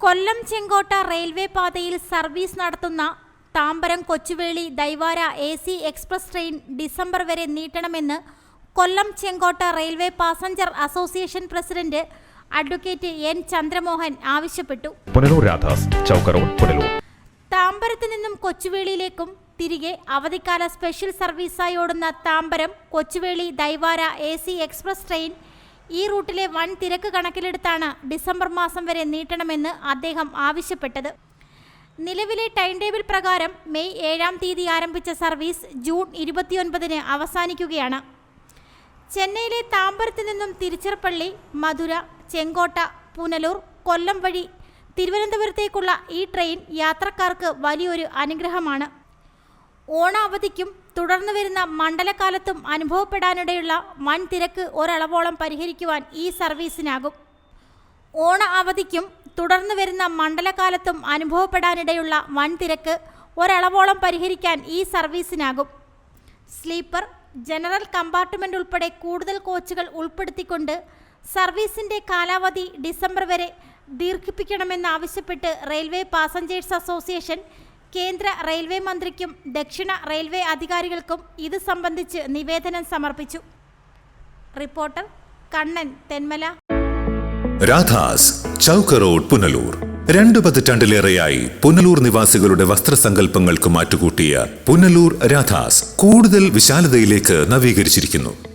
കൊല്ലം Chenkotta railway പാതയിൽ service നടത്തുന്ന Tambaram Kochuveli ദൈവാര A C express train December വരെ നീട്ടണമെന്ന് Kollam Chenkotta railway passenger association president advocate N Chandramohan ആവശ്യപ്പെട്ടു. താമ്പരത്ത് നിന്നും കൊച്ചുവേളിയിലേക്കും തിരികെ അവധിക്കാല സ്പെഷ്യൽ സർവീസായി ഓടുന്ന താമ്പരം കൊച്ചുവേളി ദൈവാര എ സി എക്സ്പ്രസ് ട്രെയിൻ ഈ റൂട്ടിലെ വൻ തിരക്ക് കണക്കിലെടുത്താണ് ഡിസംബർ മാസം വരെ നീട്ടണമെന്ന് അദ്ദേഹം ആവശ്യപ്പെട്ടത്. നിലവിലെ ടൈം ടേബിൾ പ്രകാരം മെയ് ഏഴാം തീയതി ആരംഭിച്ച സർവീസ് ജൂൺ ഇരുപത്തിയൊൻപതിന് അവസാനിക്കുകയാണ്. ചെന്നൈയിലെ താമ്പരത്ത് നിന്നും തിരുച്ചിറപ്പള്ളി മധുര ചെങ്കോട്ട പുനലൂർ കൊല്ലം വഴി തിരുവനന്തപുരത്തേക്കുള്ള ഈ ട്രെയിൻ യാത്രക്കാർക്ക് വലിയൊരു അനുഗ്രഹമാണ്. ഓണ അവധിക്കും തുടർന്നു വരുന്ന മണ്ഡലകാലത്തും അനുഭവപ്പെടാനിടയുള്ള വൻ തിരക്ക് ഒരളവോളം പരിഹരിക്കുവാൻ ഈ സർവീസിനാകും. ഓണ അവധിക്കും തുടർന്നു വരുന്ന മണ്ഡലകാലത്തും അനുഭവപ്പെടാനിടയുള്ള വൻ തിരക്ക് ഒരളവോളം പരിഹരിക്കാൻ ഈ സർവീസിനാകും. സ്ലീപ്പർ ജനറൽ കമ്പാർട്ട്മെന്റ് ഉൾപ്പെടെ കൂടുതൽ കോച്ചുകൾ ഉൾപ്പെടുത്തിക്കൊണ്ട് സർവീസിന്റെ കാലാവധി ഡിസംബർ വരെ ദീർഘിപ്പിക്കണമെന്നാവശ്യപ്പെട്ട് റെയിൽവേ പാസഞ്ചേഴ്സ് അസോസിയേഷൻ കേന്ദ്ര റെയിൽവേ മന്ത്രിക്കും ദക്ഷിണ റെയിൽവേ അധികാരികൾക്കും ഇത് സംബന്ധിച്ച് നിവേദനം സമർപ്പിച്ചു. റിപ്പോർട്ടർ കണ്ണൻ തെന്മല. രാധാസ് ചൗക്ക് റോഡ് പുനലൂർ. രണ്ടു പതിറ്റാണ്ടിലേറെയായി പുനലൂർ നിവാസികളുടെ വസ്ത്രസങ്കല്പങ്ങൾക്ക് മാറ്റുകൂട്ടിയ പുനലൂർ രാധാസ് കൂടുതൽ വിശാലതയിലേക്ക് നവീകരിച്ചിരിക്കുന്നു.